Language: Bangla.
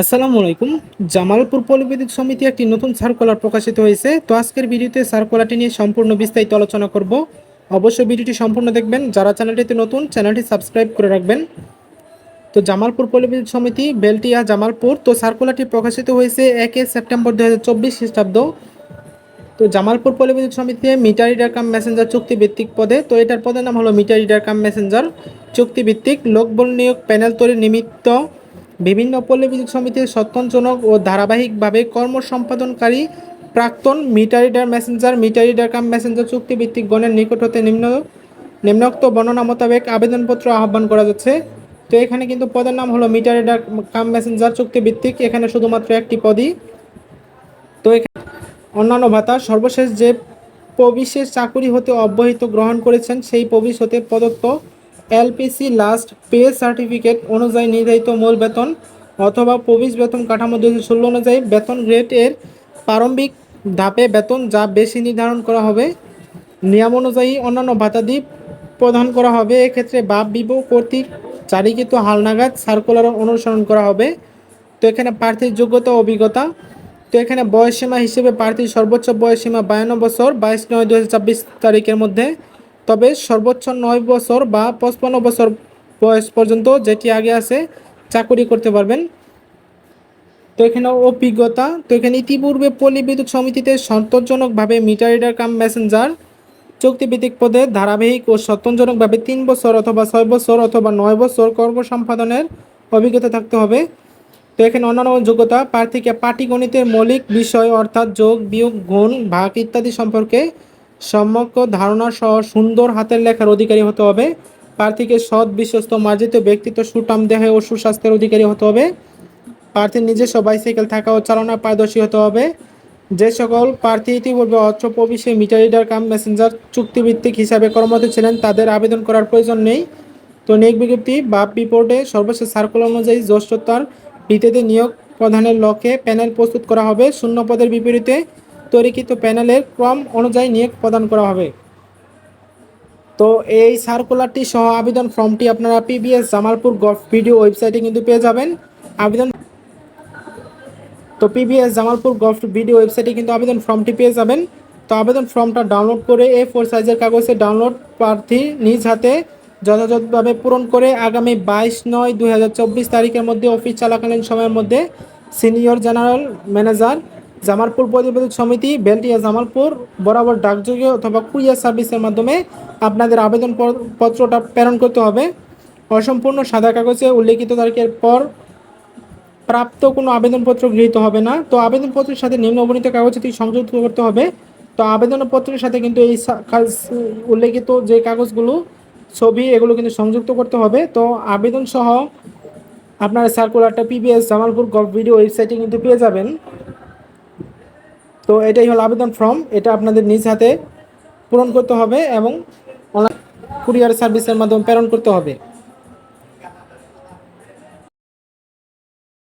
আসসালামু আলাইকুম। জামালপুর পল্লীবিদ্যুৎ সমিতি একটি নতুন সার্কুলার প্রকাশিত হয়েছে। তো আজকের ভিডিওতে সার্কুলারটি নিয়ে সম্পূর্ণ বিস্তারিত আলোচনা করব। অবশ্যই ভিডিওটি সম্পূর্ণ দেখবেন। যারা চ্যানেলটিতে নতুন, চ্যানেলটি সাবস্ক্রাইব করে রাখবেন। তো জামালপুর পল্লীবিদ্যুৎ সমিতি, বেলটিয়া, জামালপুর। তো সার্কুলারটি প্রকাশিত হয়েছে একে সেপ্টেম্বর দু হাজার চব্বিশ খ্রিস্টাব্দ। তো জামালপুর পল্লীবিদ্যুৎ সমিতিতে মিটার রিডার কাম মেসেঞ্জার চুক্তিভিত্তিক পদে। তো এটার পদের নাম হলো মিটার রিডার কাম মেসেঞ্জার চুক্তিভিত্তিক। লোকবল নিয়োগ প্যানেল তৈরির নিমিত্ত বিভিন্ন পল্লী বিদ্যুৎ সমিতির সত্তনজনক ও ধারাবাহিকভাবে কর্ম সম্পাদনকারী প্রাক্তন meter reader messenger meter reader cum messenger চুক্তিভিত্তিক গণের নিকট হতে নিম্ন, নিম্নোক্ত বর্ণনা মোতাবেক আবেদনপত্র আহ্বান করা যাচ্ছে। তো এখানে কিন্তু পদের নাম হলো মিটার রিডার কাম মেসেঞ্জার চুক্তিভিত্তিক। এখানে শুধুমাত্র একটি পদই। তো এখানে অন্যান্য ভাতা, সর্বশেষ যে প্রবিশেষ চাকুরি হতে অব্যাহত গ্রহণ করেছেন, সেই প্রবিশ হতে প্রদত্ত এলপিসি লাস্ট পে সার্টিফিকেট অনুযায়ী নির্ধারিত মূল বেতন অথবা প্রবিশ বেতন কাঠামো দু ষোলো অনুযায়ী বেতন গ্রেড এর প্রারম্ভিক ধাপে বেতন যা বেশি নির্ধারণ করা হবে। নিয়ম অনুযায়ী অন্যান্য ভাতাদি প্রদান করা হবে। এক্ষেত্রে বাপ, বিবো কর্তৃক জারিকৃত হালনাগাদ সার্কুলার অনুসরণ করা হবে। তো এখানে প্রার্থীর যোগ্যতা অভিজ্ঞতা। তো এখানে বয়সসীমা হিসেবে প্রার্থীর সর্বোচ্চ বয়সসীমা বায়ান্ন বছর। বাইশ নয় দু তারিখের মধ্যে তবে সর্বোচ্চ নয় বছর বা পঁচপান্ন বছর বয়স পর্যন্ত যেটি আগে আছে, চাকুরি করতে পারবেন। তো এখানে অভিজ্ঞতা, তো এখানে ইতিপূর্বে পল্লী বিদ্যুৎ সমিতিতে সন্তোষজনকভাবে মিটার রিডার কাম মেসেঞ্জার চুক্তিভিত্তিক পদে ধারাবাহিক ও সত্যজনকভাবে তিন বছর অথবা ছয় বছর অথবা নয় বছর কর্ম সম্পাদনের অভিজ্ঞতা থাকতে হবে। তো এখানে অন্যান্য যোগ্যতা, প্রার্থীকে পাটিগণিতের মৌলিক বিষয় অর্থাৎ যোগ, বিয়োগ, গুণ, ভাগ ইত্যাদি সম্পর্কে সম্যক ধারণা সহ সুন্দর হাতের লেখার অধিকারী হতে হবে। প্রার্থীকে সৎ, বিশ্বস্ত, মার্জিত ব্যক্তিত্ব সুটাম দেহে ও সুস্বাস্থ্যের অধিকারী হতে হবে। প্রার্থীর নিজস্ব বাইসাইকেল থাকা ও চালনা পারদর্শী হতে হবে। যে সকল প্রার্থী ইতিপূর্বে অত্র প্রবিশে মিটার কাম মেসেঞ্জার চুক্তিভিত্তিক হিসাবে কর্মরত ছিলেন, তাদের আবেদন করার প্রয়োজন নেই। তো নিয়োগ বিজ্ঞপ্তি বা রিপোর্টে সর্বশেষ সার্কুলার অনুযায়ী জ্যেষ্ঠতার ভিত্তিতে নিয়োগ প্রধানের লক্ষ্যে প্যানেল প্রস্তুত করা হবে। শূন্য পদের বিপরীতে তৈরিকৃত প্যানেলের ক্রম অনুযায়ী নিয়োগ প্রদান করা হবে। তো এই সার্কুলারটি সহ আবেদন ফর্মটি আপনারা পিবিএস জামালপুর গভ ভিডিও ওয়েবসাইটে কিন্তু পেয়ে যাবেন। আবেদন তো পিবিএস জামালপুর গভ ভিডিও ওয়েবসাইটে কিন্তু আবেদন ফর্মটি পেয়ে যাবেন। তো আবেদন ফর্মটা ডাউনলোড করে এ ফোর সাইজের কাগজে ডাউনলোড প্রার্থী নিজ হাতে যথাযথভাবে পূরণ করে আগামী বাইশ নয় দুই তারিখের মধ্যে অফিস চলাকালীন সময়ের মধ্যে সিনিয়র জেনারেল ম্যানেজার জামালপুর পরিবেদক সমিতি, বেলটিয়া জামালপুর, বরাবর ডাকযোগে অথবা কুরিয়ার সার্ভিসের মাধ্যমে আপনাদের আবেদন পত্রটা প্রেরণ করতে হবে। অসম্পূর্ণ সাদা কাগজে উল্লেখিত তারিখের পর প্রাপ্ত কোনো আবেদনপত্র গৃহীত হবে না। তো আবেদনপত্রের সাথে নিম্ন নিম্নবর্ণিত কাগজটি সংযুক্ত করতে হবে। তো আবেদনপত্রের সাথে কিন্তু এই উল্লেখিত যে কাগজগুলো, ছবি, এগুলো কিন্তু সংযুক্ত করতে হবে। তো আবেদন সহ আপনার সার্কুলারটা পিবিএস জামালপুর গভ ভিডিও ওয়েবসাইটে কিন্তু পেয়ে যাবেন। তো এটাই হলো আবেদন ফর্ম। এটা আপনাদের নিজ হাতে পূরণ করতে হবে এবং অনলাইন কুরিয়ার সার্ভিসের মাধ্যমে প্রেরণ করতে হবে।